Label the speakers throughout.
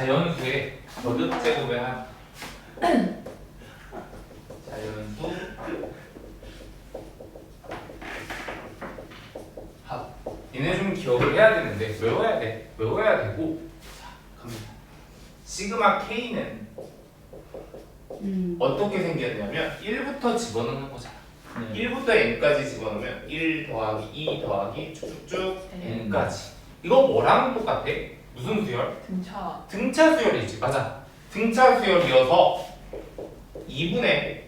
Speaker 1: 자연수의 거듭 제곱의 한 자연수 합 얘네 좀 기억을 해야 되는데 외워야 돼 외워야 되고 자 갑니다 시그마 K는
Speaker 2: 음.
Speaker 1: 어떻게 생겼냐면 1부터 집어넣는 거잖아
Speaker 3: 네.
Speaker 1: 1부터 n까지 집어넣으면 1 더하기 2 더하기 쭉쭉쭉
Speaker 3: N.
Speaker 1: n까지 이거 뭐랑 똑같아? 무슨 수열?
Speaker 2: 등차.
Speaker 1: 등차 수열이지 맞아 등차 수열이어서 2분의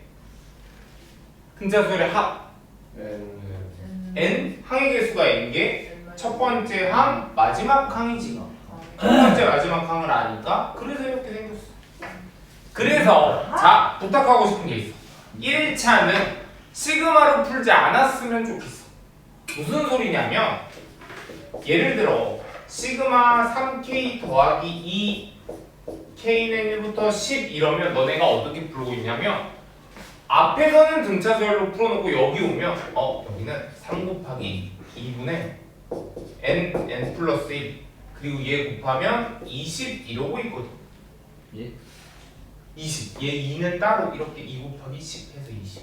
Speaker 1: 등차 수열의 합
Speaker 2: 음.
Speaker 1: n 항의 개수가 n 게 첫 번째 항 마지막 항이지 첫 번째 마지막 항을 아니까 그래서 이렇게 생겼어 그래서 자 부탁하고 싶은 게 있어 1차는 시그마로 풀지 않았으면 좋겠어 무슨 소리냐면 예를 들어 시그마 3k 더하기 2 k는 1부터 10 이러면 너네가 어떻게 풀고 있냐면 앞에서는 등차수열로 풀어놓고 여기 오면 어 여기는 3 곱하기 2분의 n n 플러스 1 그리고 얘 곱하면 20 이러고 있거든
Speaker 3: 예?
Speaker 1: 20. 얘 2는 따로 이렇게 2 곱하기 10 해서 20.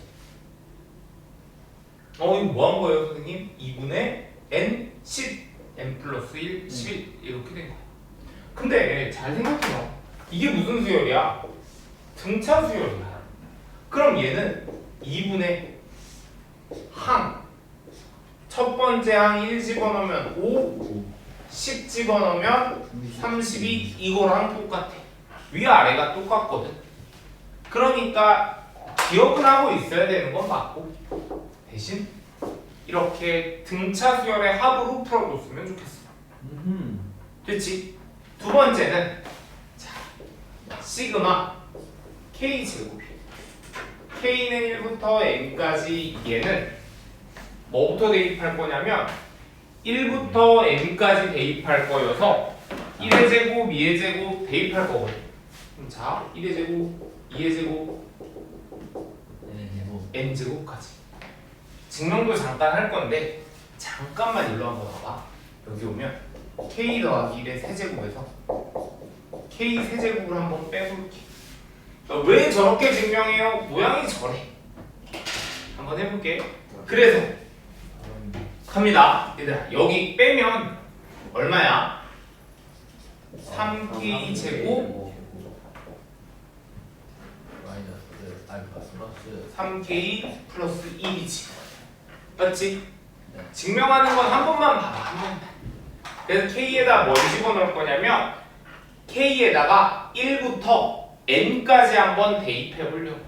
Speaker 1: 어, 이거 뭐 한 거예요, 선생님? 2분의 n 10, n 플러스 1, 11 이렇게 된 거야. 근데 잘 생각해요. 이게 무슨 수열이야? 등차 수열이야. 그럼 얘는 2분의 항. 첫 번째 항 1 집어넣으면 5, 10 집어넣으면 32 이거랑 똑같아. 위아래가 똑같거든. 그러니까 기억은 하고 있어야 되는 건 맞고 대신 이렇게 등차 수열의 합으로 풀어줬으면 좋겠어. 됐지? 두 번째는 자 시그마 k 제곱이 k는 1부터 n까지 얘는 뭐부터 대입할 거냐면 1부터 n까지 대입할 거여서 1의 제곱, 2의 제곱 대입할 거거든. 자 1의 제곱, 2의 제곱, n 제곱까지. 증명도 잠깐 할 건데 잠깐만 일로 한번 와봐. 여기 오면 k 더하기 1의 세제곱에서 k 세제곱을 한번 빼볼게. 어, 왜 저렇게 증명해요? 모양이 저래. 한번 해볼게. 그래서 갑니다. 얘들아 여기 빼면 얼마야? 3k 제곱
Speaker 3: 마이너스 알파 플러스
Speaker 1: 3k 플러스 1이지. 맞지?
Speaker 3: 네.
Speaker 1: 증명하는 건 한 번만 봐봐. 한 번만. 그래서 k에다 뭘 집어넣을 거냐면 k에다가 1부터 n까지 한번 대입해 보려고.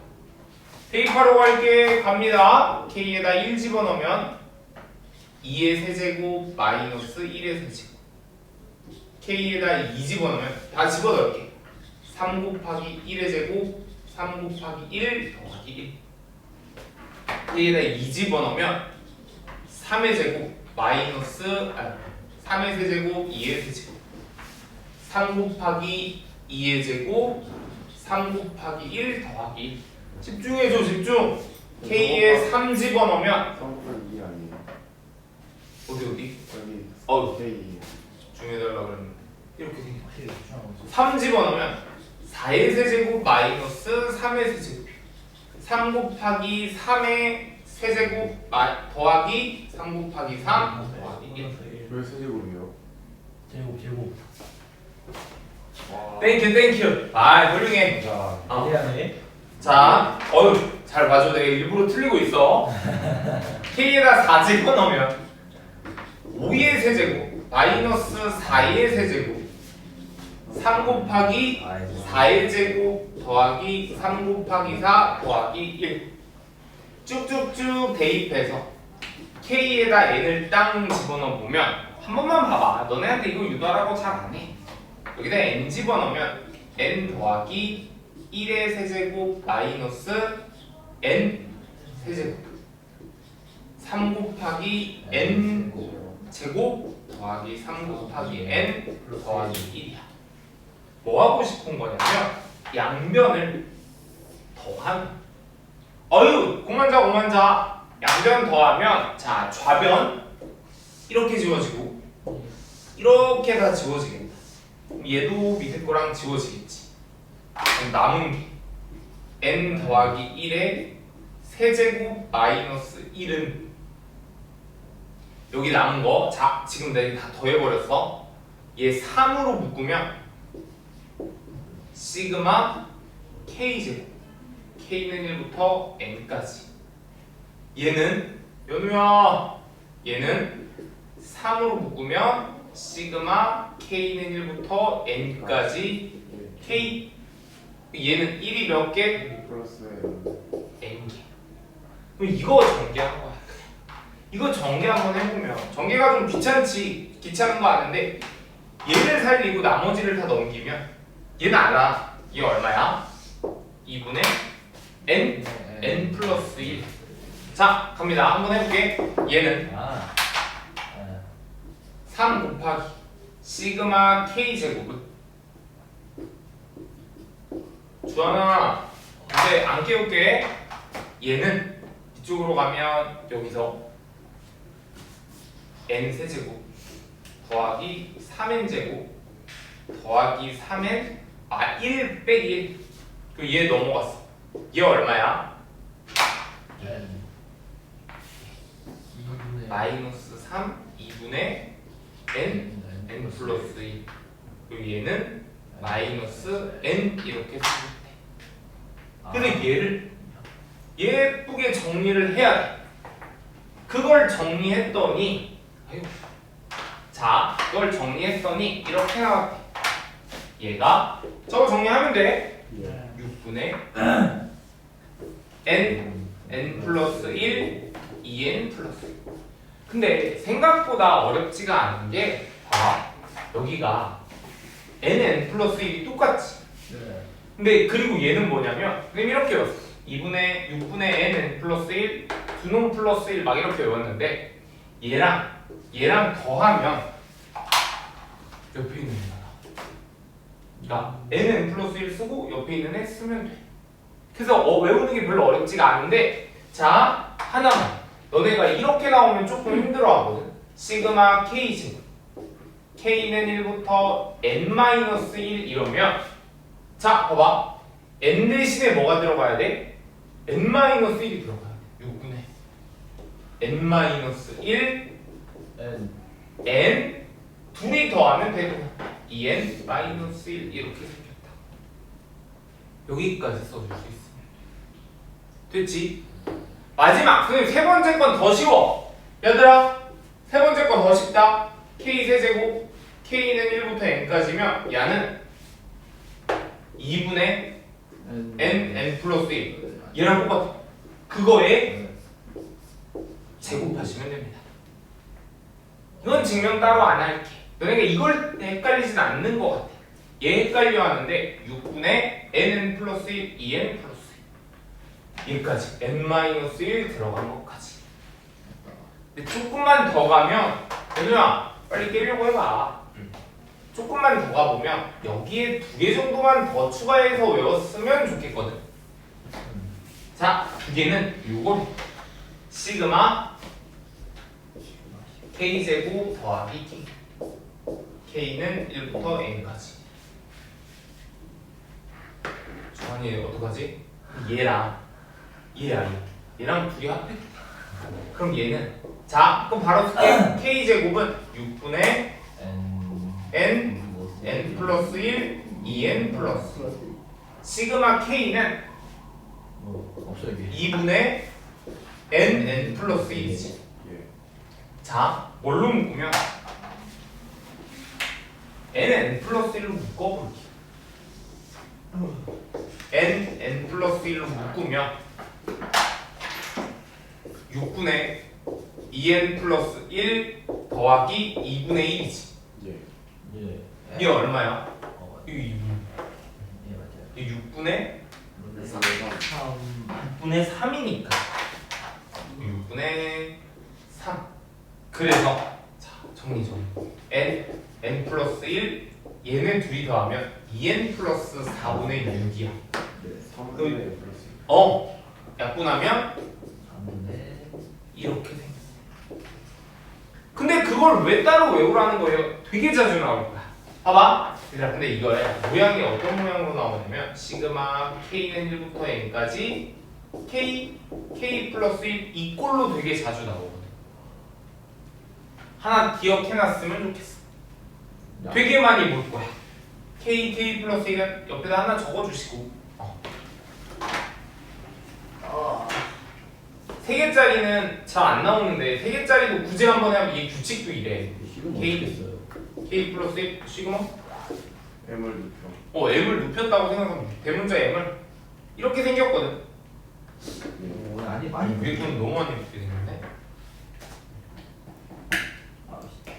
Speaker 1: 대입하려고 할게 갑니다. k에다 1 집어넣으면 2의 세제곱 마이너스 1의 세제곱. k에다 2 집어넣으면 다 집어넣을게. 3 곱하기 1의 제곱 3 곱하기 1 더하기 1. k에다 2 집어넣으면 3의 제곱 마이너스 아 3의 세제곱 2의 세제곱. 3 곱하기 2의 제곱 3 곱하기 1 더하기 1 집중해줘 집중. k에 3 집어넣으면
Speaker 4: 성분 2 아니에요?
Speaker 1: 어디 어디?
Speaker 4: 여기
Speaker 1: 어우
Speaker 4: K
Speaker 1: 집중해달라 그랬는데. 이렇게
Speaker 3: 있어.
Speaker 1: 3 집어넣으면 4의 세제곱 마이너스 3의 세제곱. 3 곱하기 3의 세제곱 마, 더하기 3 곱하기 3 더하기 1
Speaker 4: 왜 세제곱이요?
Speaker 3: 제곱 제곱.
Speaker 1: 땡큐 땡큐 아 훌륭해.
Speaker 4: 자.
Speaker 1: 어. 자 어휴 잘 봐줘. 내가 일부러 틀리고 있어. K에다 4 집어넣으면 5의 세제곱 마이너스 4의 세제곱 3 곱하기 4의 제곱 더하기 3 곱하기 4 더하기 1 쭉쭉쭉 대입해서 K에다 N을 땅 집어넣어 보면 한 번만 봐봐. 너네한테 이거 유도하라고 잘 안 해. 여기다 N 집어넣으면 N 더하기 1의 세제곱 마이너스 N 세제곱. 3 곱하기 N 제곱 더하기 3 곱하기 N 더하기 1이야. 뭐 하고 싶은 거냐면 양변을 더하면 어유 공만자 공만자 양변 더하면 자 좌변 이렇게 지워지고 이렇게 다 지워지겠다 얘도 밑에 거랑 지워지겠지. 그럼 남은 게 n 더하기 1의 세제곱 마이너스 1은 여기 남은 거, 자, 지금 내가 다 더해버렸어. 얘 3으로 묶으면 시그마 k제곱 k는 1부터 n까지 얘는 연우야 얘는 3으로 묶으면 시그마 k는 1부터 n까지
Speaker 4: 예.
Speaker 1: k 얘는 1이 몇 개? n개 이거 전개한 거야 이거 전개 한번 해보면 전개가 좀 귀찮지 귀찮은 거 아는데 얘를 살리고 나머지를 다 넘기면 얘는 알아 얘 얼마야? 2분의 n n 플러스 1. 자, 갑니다. 한번 해볼게. 얘는
Speaker 3: 아. 아.
Speaker 1: 3 곱하기 시그마 k 제곱은 주하나 근데 안 깨울게. 얘는 이쪽으로 가면 여기서 n 세제곱 더하기 3n 제곱 더하기 3n 아 1 빼기 1. 그얘 넘어갔어. 얘 얼마야?
Speaker 3: 2분의
Speaker 1: 마이너스 3 2분의 n n 플러스 1 그리고 얘는 마이너스 n 이렇게 쓰면 돼.
Speaker 3: 아.
Speaker 1: 근데 얘를 예쁘게 정리를 해야 돼. 그걸 정리했더니 아유 자 그걸 정리했더니 이렇게 나왔대. 얘가 저거 정리하면 돼.
Speaker 4: 예.
Speaker 1: 6분의 n n 플러스 1 2n 플러스 1. 근데 생각보다 어렵지가 않은 게 봐봐 여기가 nn 플러스 1이 똑같지
Speaker 3: 네.
Speaker 1: 근데 그리고 얘는 뭐냐면 그럼 이렇게 외웠어 2분의 6분의 nn 플러스 1 두놈 플러스 1 막 이렇게 외웠는데 얘랑 얘랑 더하면 옆에 있는 애가 나와 그러니까 nn 플러스 1 쓰고 옆에 있는 애 쓰면 돼 그래서 어, 외우는 게 별로 어렵지가 않은데 자 하나만. 너네가 이렇게 나오면 조금 힘들어 하거든. 시그마 k 제곱 k는 1부터 n-1 이러면 자 봐봐. N 대신에 뭐가 들어가야 돼? n-1이 들어가야 돼. 6분의 n-1
Speaker 3: N.
Speaker 1: n. 둘이 더하면 되고 2n 마이너스 1 이렇게 여기까지 써줄 수 있습니다 됐지? 마지막 선생님 세 번째 건 더 쉬워 얘들아 세 번째 건 더 쉽다 k 세제곱 k는 1부터 n까지면 야는 2분의
Speaker 3: N.
Speaker 1: n 플러스 1 얘랑 똑같아 그거에
Speaker 3: 네.
Speaker 1: 제곱하시면 됩니다. 이건 증명 따로 안 할게. 너네가 이걸 헷갈리진 않는 것 같아. 얘 헷갈려 하는데 6분의 nn 플러스 1, 2n 플러스 1 여기까지 n-1 들어간 것까지. 근데 조금만 더 가면 얘들아 빨리 깨려고 해봐. 조금만 더 가보면 여기에 두 개 정도만 더 추가해서 외웠으면 좋겠거든. 자, 두 개는 요걸 시그마 k 제곱 더하기 t k는 1부터 n까지 주환이 어떡하지? 얘랑 얘야 얘 얘랑 둘이 합해 그럼 얘는 자 그럼 바로 k 제곱은 6분의
Speaker 3: N.
Speaker 1: n 플러스 1 2n 플러스 시그마 k는
Speaker 3: 뭐 없어 이게.
Speaker 1: 2분의 n n 플러스 1이지
Speaker 4: 예.
Speaker 1: 자, 뭘로 묶으면 n n 플러스 1로 묶어볼게. N n 플러스 1로 묶으면 6분의 2n 플러스 1 더하기 2분의 1이지.
Speaker 4: 예.
Speaker 3: 예.
Speaker 1: 이게 얼마야?
Speaker 3: 어.
Speaker 1: 이거 2분.
Speaker 3: 예 맞아요.
Speaker 1: 이 6분의
Speaker 4: 그래서
Speaker 3: 3.
Speaker 1: 6분의 3이니까 6분의 3 그래서 자 정리 정리 n n 플러스 1 얘네 둘이 더하면 2n 플러스 4분의 6이야
Speaker 4: 네. 3분의 N 플러스
Speaker 1: 어 약분하면
Speaker 3: 3분의
Speaker 1: 이렇게 생겼어 근데 그걸 왜 따로 외우라는 거예요? 되게 자주 나올 거야 봐봐. 얘들아, 근데 이거에 모양이 어떤 모양으로 나오냐면 시그마 k는 1부터 n까지 k k 플러스 1 이 꼴로 되게 자주 나오거든. 하나 기억해놨으면 좋겠어.
Speaker 3: 야.
Speaker 1: 되게 많이 볼 거야. k k 플러스 1은 옆에다 하나 적어주시고. 세 개짜리는 잘 안 나오는데 세 개짜리도 구제 한 번 하면 이게 규칙도 이래. K.
Speaker 3: 했어요?
Speaker 1: k 플러스 1 시그마
Speaker 4: M을 눕혀.
Speaker 1: 어 m을 눕혔다고 생각하면 돼. 대문자 m을 이렇게 생겼거든.
Speaker 3: 오, 아니 많이
Speaker 1: 돈 너무 많이.
Speaker 3: 아, 씨.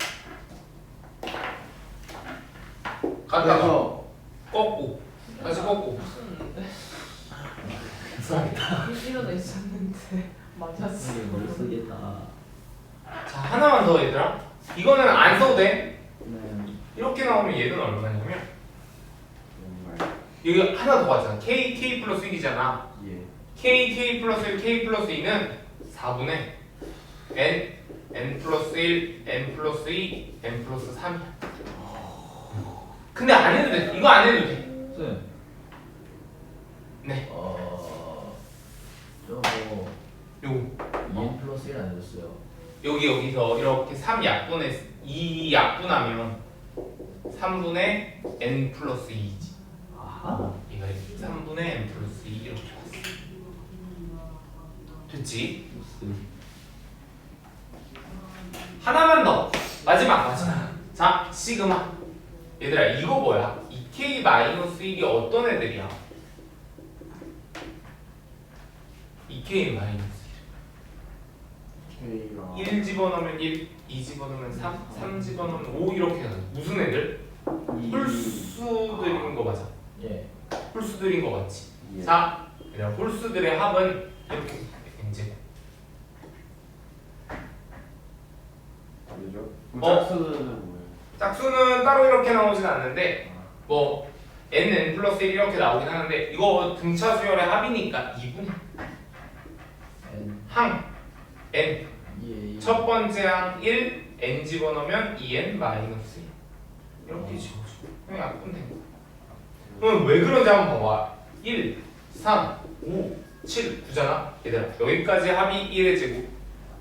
Speaker 1: 갔다가
Speaker 4: 그래서
Speaker 1: 꺾고 다시 꺾고.
Speaker 3: 감사합니다.
Speaker 2: 일어나 있었는데 맞았어.
Speaker 3: 이게 뭘 쓰겠다.
Speaker 1: 자 하나만 더 얘들아. 이거는 안 써도 돼.
Speaker 3: 네.
Speaker 1: 이렇게 나오면 얘는 얼마냐면
Speaker 4: 정말
Speaker 1: 여기 하나 더 왔잖아. k k 플러스 1이잖아.
Speaker 4: 예.
Speaker 1: k k 플러스 1 k 플러스 2는 4분의 n n 플러스 1 n 플러스 2 n 플러스 3이야. 근데 안 해도 돼. 이거 안 해도. 네.
Speaker 3: 어. 저거
Speaker 1: 요거
Speaker 3: 2n 플러스 1안 해줬어요.
Speaker 1: 여기 여기서 이렇게 3 약분에 2 약분하면 3분의 n 플러스 2지.
Speaker 3: 아하.
Speaker 1: 이거 3분의 n 플러스 2 이렇게 왔어. 됐지?
Speaker 3: 무슨.
Speaker 1: 하나만 더. 마지막 마지막. 자 시그마. 얘들아 이거 뭐야? 2k 마이너스 1이 어떤 애들이야? 2k 마이너스 1. 1 집어넣으면 1, 2 집어넣으면 3, 3 집어넣으면 5 이렇게 가는 무슨 애들? 홀수들인 거 맞아.
Speaker 3: 예.
Speaker 1: 홀수들인 거 맞지?
Speaker 4: 예.
Speaker 1: 자, 그냥 홀수들의 합은 이렇게 이제
Speaker 4: 뭐죠?
Speaker 1: 어?
Speaker 4: 짝수는 뭐예요?
Speaker 1: 짝수는 따로 이렇게 나오진 않는데 뭐 n n 플러스 1 이렇게 나오긴 하는데 이거 등차 수열의 합이니까 2분의
Speaker 3: n
Speaker 1: 항 n
Speaker 3: 예.
Speaker 1: 첫 번째 항 1 n 집어넣으면 2n 마이너스 1 이렇게 집어줘 그냥 약분 된 거야. 그럼 왜 그런지? 한번 봐봐. 1 3 5 7 9잖아. 얘들아 여기까지 합이 1의 제곱.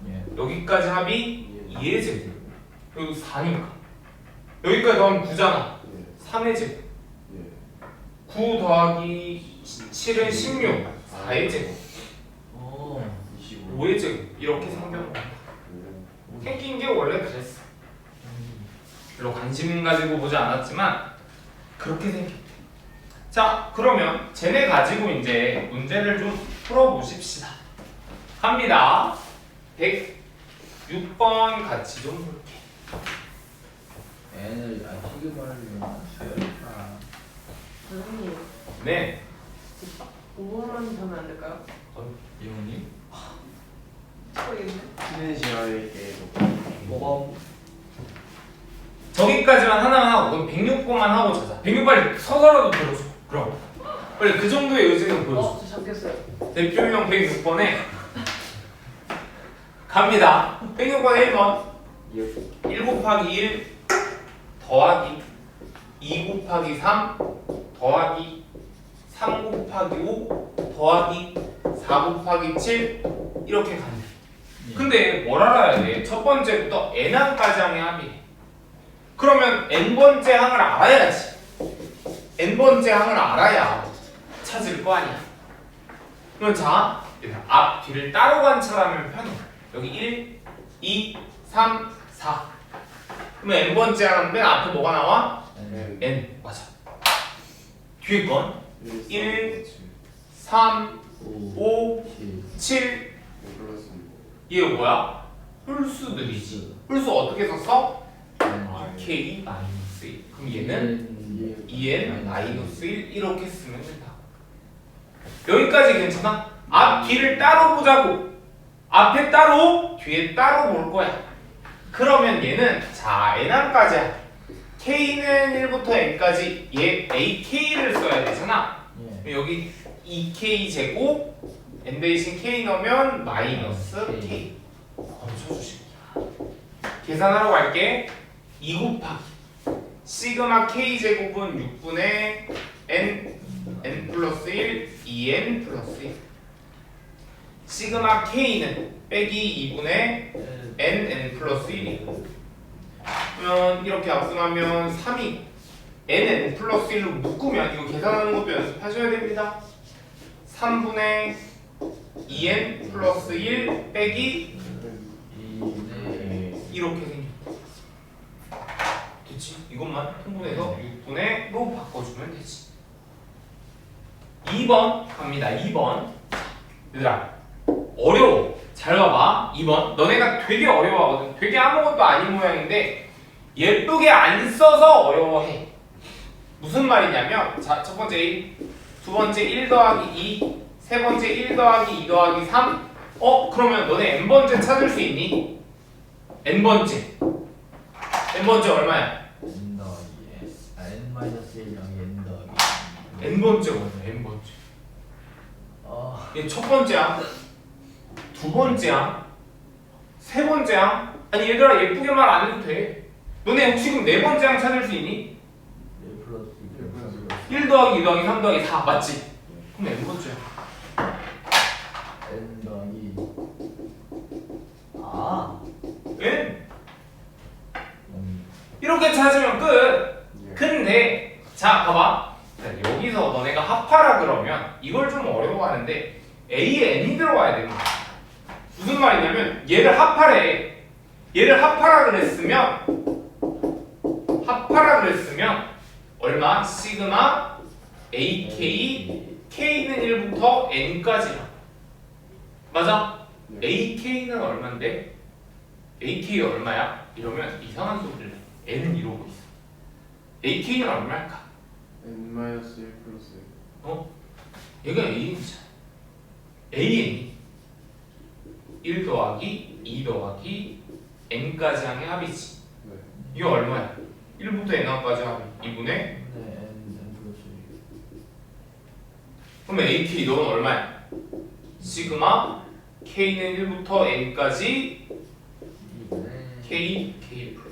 Speaker 3: 예.
Speaker 1: 여기까지 합이 2의 제곱. 여기 4니까. 여기까지 더하면 9잖아.
Speaker 4: 예.
Speaker 1: 3의 제곱.
Speaker 4: 예.
Speaker 1: 9 더하기 7은 16 4의 제곱.
Speaker 3: 어.
Speaker 4: 25.
Speaker 1: 5의 제곱. 이렇게
Speaker 4: 네.
Speaker 1: 생긴 게 원래 그랬어 별로 관심 가지고 보지 않았지만 그렇게 생겼대 자 그러면 쟤네 가지고 이제 문제를 좀 풀어보십시다 합니다 106번 같이 좀 볼게
Speaker 3: n을 아 시그마를 이용하세요.
Speaker 2: 선생님
Speaker 1: 네
Speaker 2: 5분만 하면 안 될까요?
Speaker 3: 이용님.
Speaker 2: 모르겠네.
Speaker 4: 시간에 계속
Speaker 3: 모범.
Speaker 1: 저기까지만 하나만 하고 그럼 106번만 하고 자자 106 빨리 서서라도 들어줘 그럼 빨리 그 정도의 의지는 보여줘
Speaker 2: 어, 저 잠겼어요.
Speaker 1: 대표명 106번에 갑니다 106번에 1번
Speaker 4: 예.
Speaker 1: 1 곱하기 1 더하기 2 곱하기 3 더하기 3 곱하기 5 더하기 4 곱하기 7 이렇게
Speaker 3: 예.
Speaker 1: 근데 뭘 알아야 돼? 첫 번째부터 n항까지 항의 합이래 그러면 n번째 항을 알아야지 n번째 항을 알아야 찾을 거 아니야 그럼 자, 앞, 뒤를 따로 관찰하면 편해 여기 1, 2, 3, 4 그러면 n번째 맨 앞에 뭐가 나와?
Speaker 3: n.
Speaker 4: N.
Speaker 1: 맞아 뒤에 건 1,
Speaker 4: 7.
Speaker 1: 3,
Speaker 3: 5.
Speaker 1: 5,
Speaker 3: 7.
Speaker 1: 7
Speaker 4: 플러스
Speaker 1: 얘 뭐야? 홀수들이지 홀수 어떻게 썼어?
Speaker 3: n.
Speaker 1: k 마이너스 1 그럼 얘는
Speaker 3: 예.
Speaker 1: 2n 마이너스 1 이렇게 쓰면 된다 여기까지 괜찮아? 앞 뒤를 따로 보자고 앞에 따로 뒤에 따로 볼 거야 그러면 얘는 자 n항까지야 k는 1부터 n까지 얘 ak를 써야 되잖아
Speaker 3: 예.
Speaker 1: 여기 2k 제곱 n 대신 k 넣으면 마이너스
Speaker 3: K.
Speaker 1: 멈춰주시고 계산하러 갈게. 2 곱하기 시그마 k 제곱은 6분의 n n 플러스 1 2n 플러스 1 시그마 k는 빼기 2분의 n n 플러스 1이고 그러면 이렇게 합승하면 3이 n n 플러스 1로 묶으면 이거 계산하는 것도 연습하셔야 됩니다. 3분의 2n 플러스 1 빼기
Speaker 3: 이네.
Speaker 1: 이렇게 생겨. 됐지? 이것만 통분해서 6분의 로 바꿔주면 되지. 2번 갑니다. 2번. 얘들아 어려워. 잘 봐봐. 2번. 너네가 되게 어려워하거든. 되게 아무것도 아닌 모양인데 예쁘게 안 써서 어려워해. 무슨 말이냐면 자 첫 번째 1, 두 번째 1 더하기 2, 세 번째 1 더하기 2 더하기 3 어? 그러면 너네 n번째 찾을 수 있니? n번째. n번째 얼마야?
Speaker 3: n 더하기 s 아 n 마이너스 1 더하기 n 더하기
Speaker 1: n번째가 얼마야 n번째. 아얘첫 번째야? 두 번째야? 세 번째야? 아니 얘들아 예쁘게 말 안 해도 돼. 너네 지금 네 번째랑 찾을 수 있니?
Speaker 3: 1 플러스 2 플러스
Speaker 1: 1 더하기 2 더하기 3 더하기 4 맞지? 그럼 n번째야
Speaker 3: n 더하기 아
Speaker 1: n
Speaker 3: 음,
Speaker 1: 이렇게 찾으면 끝
Speaker 4: 예.
Speaker 1: 근데 자 봐봐 자, 여기서 너네가 합하라 그러면 이걸 좀 어려워하는데 A에 N이 들어와야 되는 거야 무슨 말이냐면 얘를 합하래 얘를 합하라 그랬으면 합하라 그랬으면 얼마? 시그마 AK K는 1부터 N까지야 맞아?
Speaker 4: 예.
Speaker 1: AK는 얼만데? AK 얼마야? 이러면 이상한 소리를 해. N은 이러고 있어 AK는 얼마일까?
Speaker 4: n 마이너스 1 플러스 1
Speaker 1: 얘가 A이잖아. AN이 1 더하기 2 더하기 n까지 항의 합이지.
Speaker 4: 네.
Speaker 1: 이게 얼마야? 1부터 n까지 합이 2분의
Speaker 3: 네 n n 플러스 1
Speaker 1: 그러면 AK 너는 얼마야? 시그마 K는 1부터 n까지
Speaker 3: 2분의
Speaker 1: K K 플러스.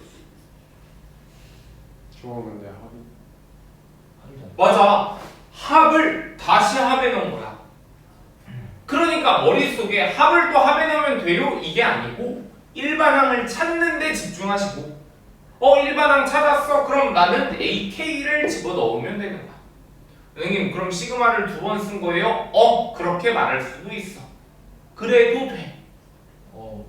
Speaker 4: 좋아하면 내 합이
Speaker 1: 맞아. 합을 다시 합해 놓은 거야. 그러니까 머릿속에 합을 또 합해 놓으면 돼요? 이게 아니고 일반항을 찾는데 집중하시고 어 일반항 찾았어? 그럼 나는 AK를 집어넣으면 되는 거야. 선생님 그럼 시그마를 두 번 쓴 거예요? 어 그렇게 말할 수도 있어. 그래도 돼.
Speaker 3: 어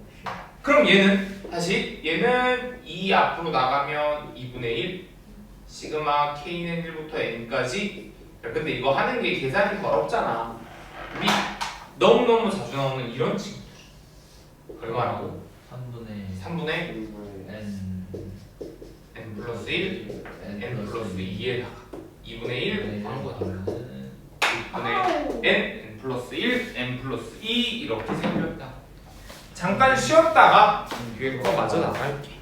Speaker 1: 그럼 얘는 다시 얘는 2 앞으로 나가면 2분의 1 시그마 k는 1부터 n까지? 야, 근데 이거 하는 게 계산이 더럽잖아. 우리 너무너무 자주 나오는 이런 친구들 얼마라고?
Speaker 3: 3분의
Speaker 1: 3분의
Speaker 3: n.
Speaker 1: N 플러스 1 n 플러스 2에다가. 2분의 1 하는 거야
Speaker 3: 그러면은
Speaker 1: 6분의 n n 플러스 1 n 플러스 2 이렇게 생겼다. 잠깐 쉬었다가 뒤에 거 마저 나갈게